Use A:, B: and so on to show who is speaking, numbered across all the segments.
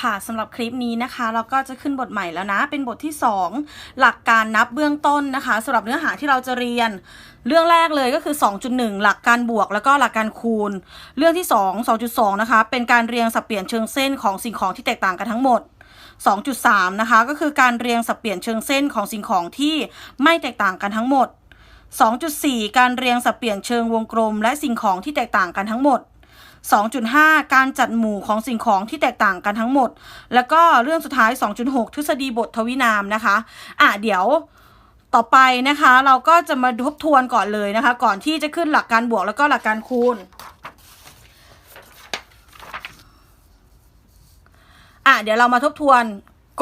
A: ค่ะสำหรับคลิปนี้นะคะ เราก็จะขึ้นบทใหม่แล้วนะ เป็นบทที่ 2 หลักการนับเบื้องต้นนะคะสำหรับเนื้อหาที่เราจะเรียน เรื่องแรกเลยก็คือ 2.1 หลักการบวกแล้วก็หลักการคูณ เรื่องที่ 2 2.2 นะคะ เป็นการเรียงสับเปลี่ยนเชิงเส้นของสิ่งของที่แตกต่างกันทั้งหมด 2.3 นะคะ ก็คือการเรียงสับเปลี่ยนเชิงเส้นของสิ่งของที่ไม่แตกต่างกันทั้งหมด 2.4 การเรียงสับเปลี่ยนเชิงวงกลม และสิ่งของที่แตกต่างกันทั้งหมด 2.5 การจัดหมู่ของสิ่งของที่แตกต่างกันทั้งหมด แล้วก็เรื่องสุดท้าย 2.6 ทฤษฎีบททวินามนะคะ อะเดี๋ยวต่อไปนะคะ เราก็จะมาทบทวนก่อนเลยนะคะ ก่อนที่จะขึ้นหลักการบวกแล้วก็หลักการคูณอะเดี๋ยวเรามาทบทวน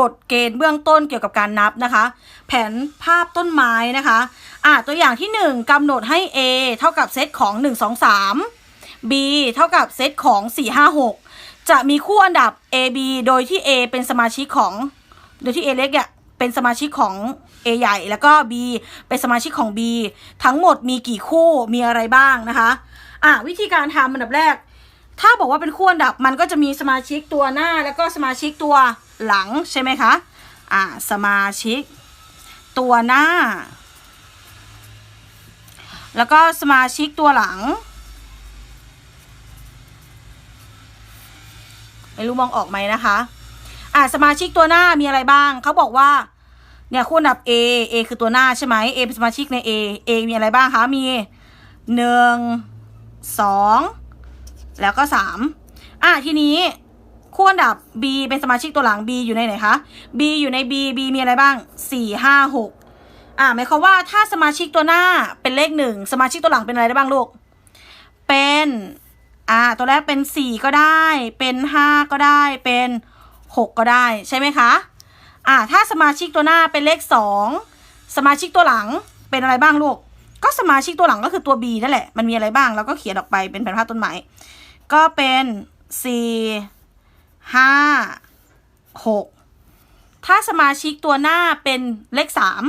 A: กฎเกณฑ์เบื้องต้นเกี่ยวกับการนับนะคะ แผนภาพต้นไม้นะคะอะตัวอย่างที่ 1กำหนดให้ A เท่ากับเซตของ 1 2 3 B เท่ากับเซตของ 4 5 6 จะมีคู่อันดับ A B โดยที่ A เป็นสมาชิกของ โดยที่ A เล็กเนี่ยเป็นสมาชิกของ A ใหญ่แล้วก็ B เป็นสมาชิกของ B ทั้งหมดมีกี่คู่มีอะไรบ้างนะคะอะวิธีการทำอันดับแรก ถ้าบอกว่าเป็นคู่อันดับมันก็จะมีสมาชิกตัวหน้า แล้วก็สมาชิกตัวหลังใช่ไหมคะอ่าสมาชิก ตัวหน้า แล้วก็สมาชิกตัวหลัง ไม่รู้มองออกไหมนะคะ อ่าสมาชิกตัวหน้ามีอะไรบ้างเขาบอกว่า เนี่ยคู่อันดับ A A คือตัวหน้าใช่ไหม A เป็นสมาชิกใน A A มีอะไรบ้างคะมีหนึ่งสองแล้วก็สามอะทีนี้คู่อันดับ B เป็นสมาชิกตัวหลัง B อยู่ในไหนคะ B อยู่ใน B B มีอะไรบ้างสี่ห้าหกอะหมายความว่าถ้าสมาชิกตัวหน้าเป็นเลขหนึ่งสมาชิกตัวหลังเป็นอะไรได้บ้างลูก เป็น อ่าตัวแรกเป็นสี่ก็ได้ เป็นห้าก็ได้เป็นหกก็ได้ใช่ไหมคะอ่าถ้าสมาชิกตัวหน้าเป็นเลขสองสมาชิกตัวหลังเป็นอะไรบ้างลูกก็สมาชิกตัวหลังก็คือตัว B นั่นแหละ มันมีอะไรบ้างเราก็เขียนออกไปเป็นแผนภาพต้นไม้ก็เป็นสี่ห้าหกถ้าสมาชิกตัวหน้าเป็นเลขสาม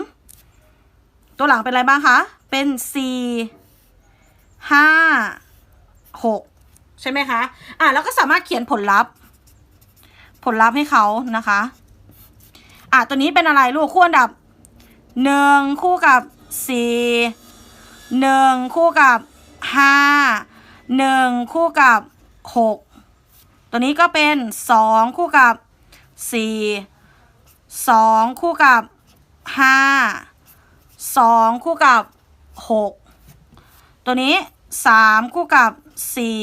A: ตัวหลังเป็นอะไรบ้างคะ เป็นสี่ห้าหก ใช่ไหมคะ อะแล้วก็สามารถเขียนผลลัพธ์ ผลลัพธ์ให้เขานะคะ อะตัวนี้เป็นอะไรลูกคู่อันดับหนึ่งคู่กับสี่หนึ่งคู่กับห้าหนึ่งคู่กับหกตัวนี้ก็เป็นสองคู่กับสี่สองคู่กับห้าสองคู่กับหกตัวนี้สามคู่กับสี่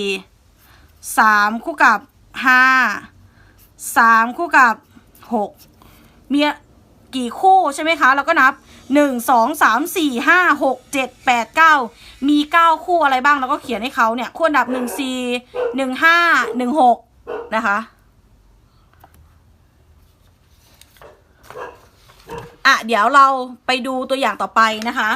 A: สามคู่กับห้าสามคู่กับหกมีกี่คู่ใช่ไหมคะเราก็นับหนึ่งสองสามสี่ห้าหกเจ็ดแปดเก้ามีเก้าคู่อะไรบ้างเราก็เขียนให้เขาเนี่ยคู่อันดับหนึ่งสี่หนึ่งห้าหนึ่งหกนะคะอะเดี๋ยวเราไปดูตัวอย่างต่อไปนะคะ